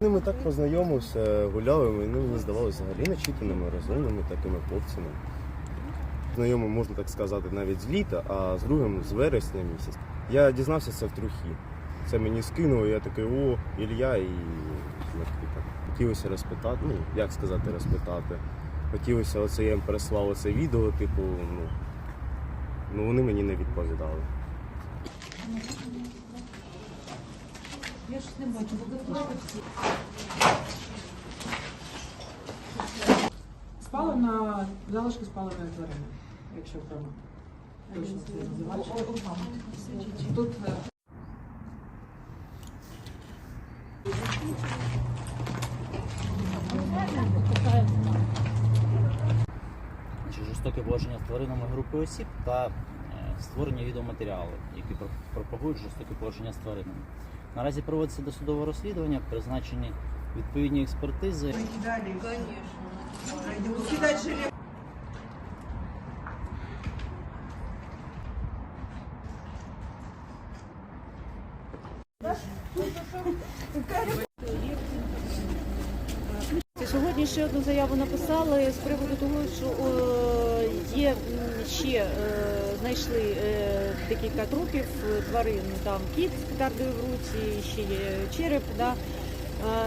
Ну, Ми так познайомився, гуляли, вони мені здавалися взагалі начитаними, розумними такими хлопцями. Знайомий, можна так сказати, навіть з літа, а з другим з вересня місяць. Я дізнався це в трухі. Це мені скинуло, я такий, о, Ілля, і Хотілося розпитати, ну, як сказати, розпитати. Хотілося, оце я їм переслав оце відео, типу, ну, ну вони мені не відповідали. Я ж не бачу, бо всі. Спали на залишки спаленої тварини, якщо прямо точно це називати. Тут е, жорстоке поводження з тваринами групи осіб та е, створення відеоматеріалу, які пропагують жорстоке поводження з тваринами. Наразі проводиться досудове розслідування, призначені відповідні експертизи. Сьогодні ще одну заяву написали з приводу того, що е, є ще е, знайшли е, декілька трупів тварин. Там кіт з петардою в руці, ще є череп. Да.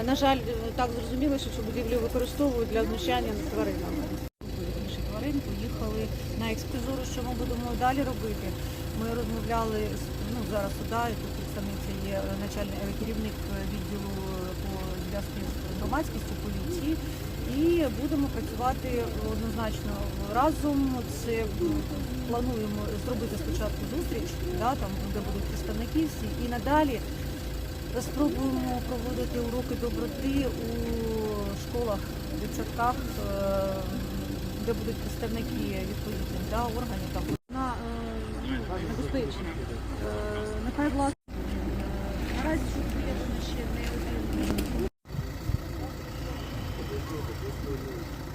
На жаль, так зрозуміло, що цю будівлю використовують для знущання над тваринами. Тварин поїхали на експризору, що ми будемо далі робити. Ми розмовляли ну зараз суда, тут представниця є начальник керівник відділу по зв'язку з громадськістю поліції. І будемо працювати однозначно разом. Це плануємо зробити спочатку зустріч, да, там де будуть представники всі, і надалі спробуємо проводити уроки доброти у школах, дитсадках, е, де будуть представники відповідних да, органів там на е, ну, небезпечна. Е, Нехай власне наразі ще не один Thank you.